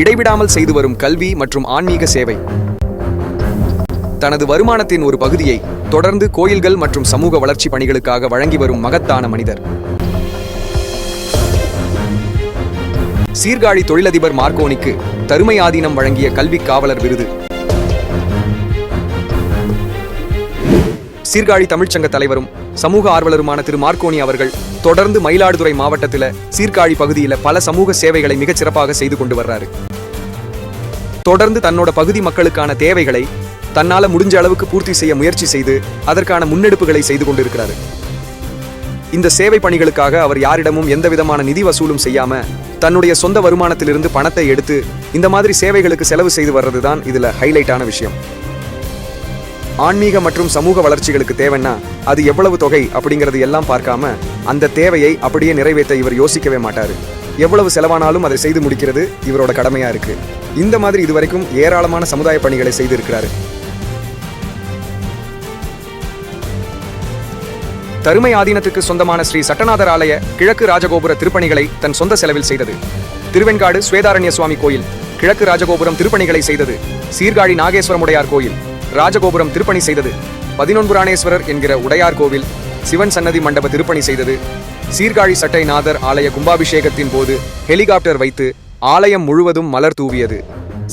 இடைவிடாமல் செய்து வரும் கல்வி மற்றும் ஆன்மீக சேவை. தனது வருமானத்தின் ஒரு பகுதியை தொடர்ந்து கோயில்கள் மற்றும் சமூக வளர்ச்சி பணிகளுக்காக வழங்கி வரும் மகத்தான மனிதர். சீர்காழி தொழிலதிபர் மார்க்கோனிக்கு தருமை ஆதீனம் வழங்கிய கல்வி காவலர் விருது. சீர்காழி தமிழ்ச்சங்க தலைவரும் சமூக ஆர்வலருமான திரு மார்க்கோனி அவர்கள் தொடர்ந்து மயிலாடுதுறை மாவட்டத்தில் சீர்காழி பகுதியில் பல சமூக சேவைகளை மிகச் சிறப்பாக செய்து கொண்டு வர்றாரு. தொடர்ந்து தன்னோட பகுதி மக்களுக்கான தேவைகளை தன்னால முடிஞ்ச அளவுக்கு பூர்த்தி செய்ய முயற்சி செய்து அதற்கான முன்னெடுப்புகளை செய்து கொண்டிருக்கிறாரு. இந்த சேவை பணிகளுக்காக அவர் யாரிடமும் எந்த விதமான நிதி வசூலும் செய்யாம தன்னுடைய சொந்த வருமானத்திலிருந்து பணத்தை எடுத்து இந்த மாதிரி சேவைகளுக்கு செலவு செய்து வர்றதுதான் இதுல ஹைலைட்டான விஷயம். ஆன்மீக மற்றும் சமூக வளர்ச்சிகளுக்கு தேவைன்னா அது எவ்வளவு தொகை அப்படிங்கிறது எல்லாம் பார்க்காம அந்த தேவையை அப்படியே நிறைவேற்ற இவர் யோசிக்கவே மாட்டாரு. எவ்வளவு செலவானாலும் அதை செய்து முடிக்கிறது இவரோட கடமையா இருக்கு. இந்த மாதிரி இதுவரைக்கும் ஏராளமான சமுதாய பணிகளை செய்திருக்கிறாரு. தருமை ஆதீனத்துக்கு சொந்தமான ஸ்ரீ சட்டநாதர் ஆலய கிழக்கு ராஜகோபுர திருப்பணிகளை தன் சொந்த செலவில் செய்தது. திருவெண்காடு ஸ்வேதாரண்ய சுவாமி கோயில் கிழக்கு ராஜகோபுரம் திருப்பணிகளை செய்தது சீர்காழி நாகேஸ்வரமுடையார் கோயில். ராஜகோபுரம் திருப்பணி செய்தது. பதினொன்புராணேஸ்வரர் என்கிற உடையார் கோவில் சிவன் சன்னதி மண்டப திருப்பணி செய்தது. சீர்காழி சட்டை நாதர் ஆலய கும்பாபிஷேகத்தின் போது ஹெலிகாப்டர் வைத்து ஆலயம் முழுவதும் மலர் தூவியது.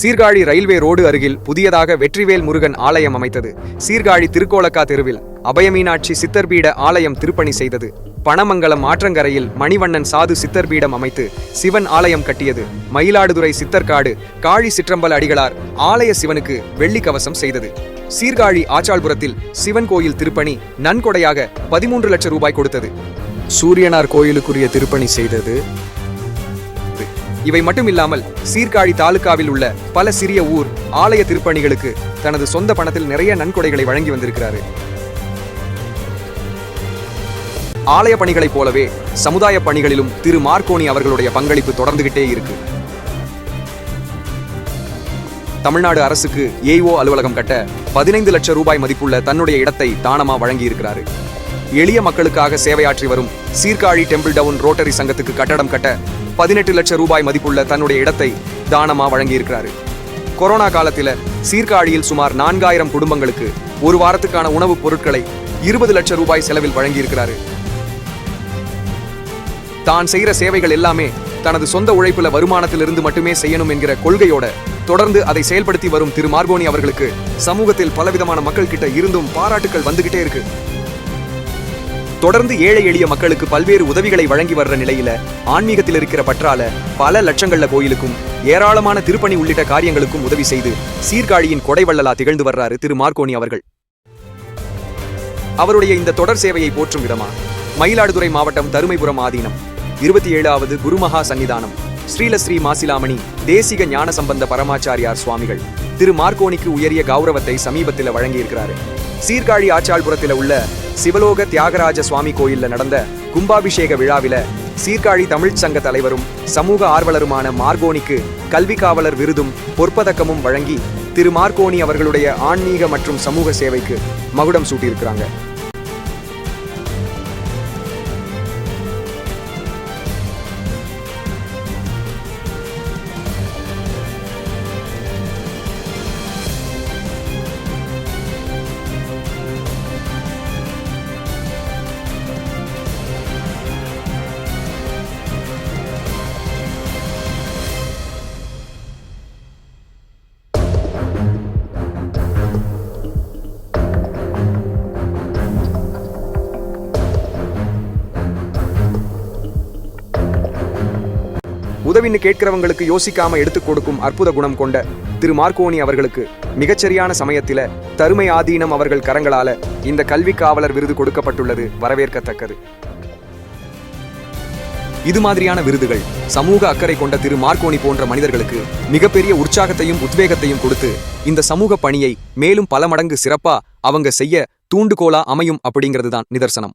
சீர்காழி ரயில்வே ரோடு அருகில் புதியதாக வெற்றிவேல் முருகன் ஆலயம் அமைத்தது. சீர்காழி திருக்கோலக்கா தெருவில் அபயமீனாட்சி சித்தர்பீட ஆலயம் திருப்பணி செய்தது. பணமங்கலம் ஆற்றங்கரையில் மணிவண்ணன் சாது சித்தர்பீடம் அமைத்து சிவன் ஆலயம் கட்டியது. மயிலாடுதுறை சித்தர்காடு காழி சிற்றம்பல் அடிகளார் ஆலய சிவனுக்கு வெள்ளி கவசம் செய்தது. சீர்காழி ஆச்சாள்புரத்தில் சிவன் கோயில் திருப்பணி நன்கொடையாக பதிமூன்று லட்சம் ரூபாய் கொடுத்தது. சூரியனார் கோயிலுக்குரிய திருப்பணி செய்தது. இவை மட்டும் இல்லாமல் சீர்காழி தாலுகாவில் உள்ள பல சிறிய ஊர் ஆலய திருப்பணிகளுக்கு தனது சொந்த பணத்தில் நிறைய நன்கொடைகளை வழங்கி வந்திருக்கிறாரு. ஆலய பணிகளைப் போலவே சமுதாய பணிகளிலும் திரு மார்க்கோனி அவர்களுடைய பங்களிப்பு தொடர்ந்துகிட்டே இருக்கு. தமிழ்நாடு அரசுக்கு ஏஓ அலுவலகம் கட்ட பதினைந்து லட்சம் ரூபாய் மதிப்புள்ள தன்னுடைய இடத்தை தானமா வழங்கியிருக்கிறாரு. எளிய மக்களுக்காக சேவையாற்றி வரும் சீர்காழி டெம்பிள் டவுன் ரோட்டரி சங்கத்துக்கு கட்டடம் கட்ட பதினெட்டு லட்சம் ரூபாய் மதிப்புள்ள தன்னுடைய இடத்தை தானமா வழங்கியிருக்கிறாரு. கொரோனா காலத்தில் சீர்காழியில் சுமார் நான்காயிரம் குடும்பங்களுக்கு ஒரு வாரத்துக்கான உணவுப் பொருட்களை இருபது லட்சம் ரூபாய் செலவில் வழங்கியிருக்கிறாரு. தான் செய்கிற சேவைகள் எல்லாமே தனது சொந்த உழைப்புல வருமானத்திலிருந்து மட்டுமே செய்யணும் என்கிற கொள்கையோட தொடர்ந்து அதை செயல்படுத்தி வரும் திரு மார்கோனி அவர்களுக்கு சமூகத்தில் பலவிதமான மக்கள் கிட்ட இருந்தும் பாராட்டுகள் வந்துகிட்டே இருக்கு. தொடர்ந்து ஏழை எளிய மக்களுக்கு பல்வேறு உதவிகளை வழங்கி வர்ற நிலையில ஆன்மீகத்தில் இருக்கிற பற்றால பல லட்சங்கள்ல கோயிலுக்கும் ஏராளமான திருப்பணி உள்ளிட்ட காரியங்களுக்கும் உதவி செய்து சீர்காழியின் கொடைவள்ளலா திகழ்ந்து வர்றாரு திரு மார்கோனி அவர்கள். அவருடைய இந்த தொடர் சேவையை போற்றும் விதமா மயிலாடுதுறை மாவட்டம் தருமைபுரம் ஆதீனம் இருபத்தி ஏழாவது குருமகா சன்னிதானம். ஸ்ரீலஸ்ரீ மாசிலாமணி தேசிக ஞான சம்பந்த பரமாச்சாரியார் சுவாமிகள் திரு மார்க்கோனிக்கு உயரிய கௌரவத்தை சமீபத்தில் வழங்கியிருக்கிறாரு. சீர்காழி ஆச்சாள்புரத்தில் உள்ள சிவலோக தியாகராஜ சுவாமி கோயில்ல நடந்த கும்பாபிஷேக விழாவில சீர்காழி தமிழ்ச் சங்க தலைவரும் சமூக ஆர்வலருமான மார்கோனிக்கு கல்வி காவலர் விருதும் பொற்பதக்கமும் வழங்கி திரு மார்கோனி அவர்களுடைய ஆன்மீக மற்றும் சமூக சேவைக்கு மகுடம் சூட்டியிருக்கிறாங்க. உதவின்னு கேட்கிறவங்களுக்கு யோசிக்காம எடுத்துக் கொடுக்கும் அற்புத குணம் கொண்ட திரு மார்க்கோனி அவர்களுக்கு மிகச்சரியான சமயத்தில தருமை ஆதீனம் அவர்கள் கரங்களால இந்த கல்வி காவலர் விருது கொடுக்கப்பட்டுள்ளது வரவேற்கத்தக்கது. இது மாதிரியான விருதுகள் சமூக அக்கறை கொண்ட திரு மார்க்கோனி போன்ற மனிதர்களுக்கு மிகப்பெரிய உற்சாகத்தையும் உத்வேகத்தையும் கொடுத்து இந்த சமூக பணியை மேலும் பல மடங்கு சிறப்பா அவங்க செய்ய தூண்டுகோலா அமையும் அப்படிங்கிறது தான் நிதர்சனம்.